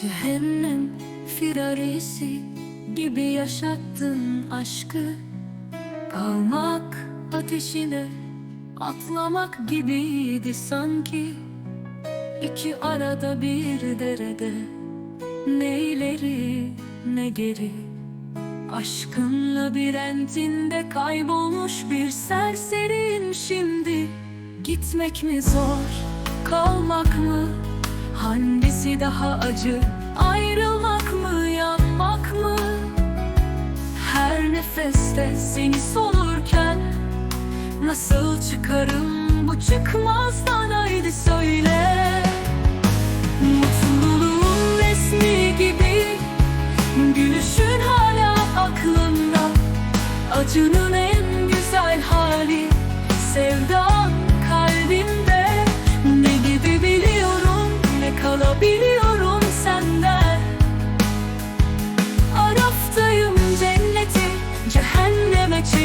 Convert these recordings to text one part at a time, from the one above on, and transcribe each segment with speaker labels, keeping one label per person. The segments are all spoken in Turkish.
Speaker 1: Cehennem firarisi gibi yaşattın aşkı. Kalmak ateşine atlamak gibiydi sanki. İki arada bir derede Ne ileri ne geri? Aşkın labirentinde kaybolmuş bir serserin şimdi. Gitmek mi zor, kalmak mı? Hangisi daha acı? Ayrılmak mı, yanmak mı? Her nefeste seni solurken Nasıl çıkarım bu çıkmazdan haydi söyle Mutluluğun resmi gibi Gülüşün hala aklımda Acının en güzel hali Sevdan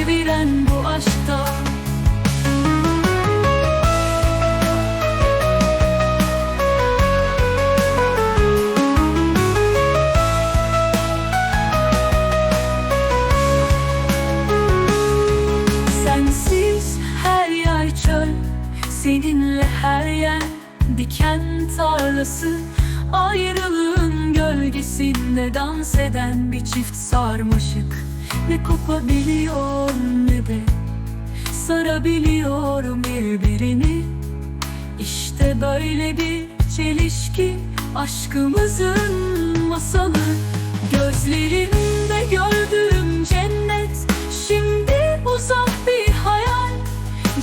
Speaker 1: çeviren bu aşkta. Sensiz her yer çöl Seninle her yer diken tarlası. Ayrılığın gölgesinde dans eden bir çift sarmaşık Ne kopabiliyor ne de sarabiliyor birbirini İşte böyle bir çelişki aşkımızın masalı. Gözlerinde gördüğüm cennet Şimdi uzak bir hayal.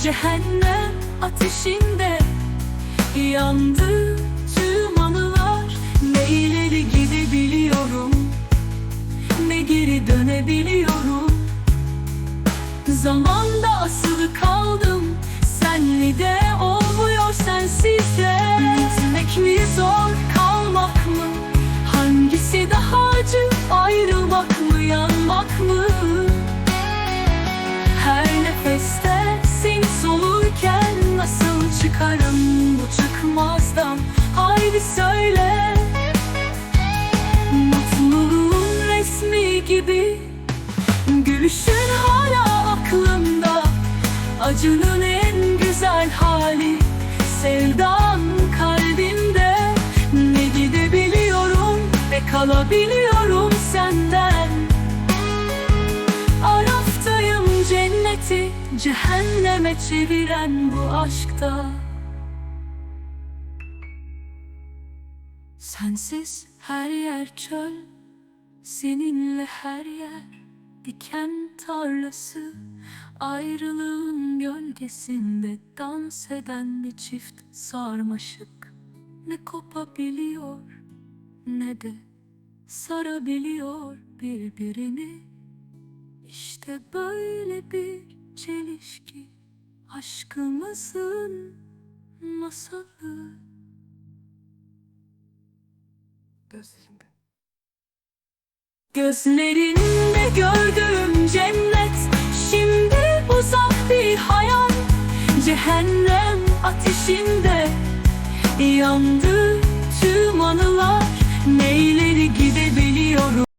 Speaker 1: Cehennem ateşinde Yandı tüm anılar. Ne geri dönebiliyorum. Zamanda asılı kaldım. Senli de olmuyor sensiz de Gitmek mi zor kalmak mı? Hangisi daha acı ayrılmak mı yanmak mı? Her nefeste seni solurken Nasıl çıkarım bu çıkmazdan? Haydi söyle gibi. Gülüşün hala aklımda. Acının en güzel hali. Sevdan kalbimde. Ne gidebiliyorum ve kalabiliyorum senden? Araftayım cenneti Cehenneme çeviren bu aşkta. Sensiz her yer çöl Seninle her yer diken tarlası Ayrılığın gölgesinde dans eden bir çift sarmaşık. Ne kopabiliyor ne de sarabiliyor birbirini. İşte böyle bir çelişki aşkımızın masalı Gözlerinde gördüğüm cennet. Şimdi uzak bir hayal Cehennem ateşinde. Yandı tüm anılar Ne ileri gidebiliyorum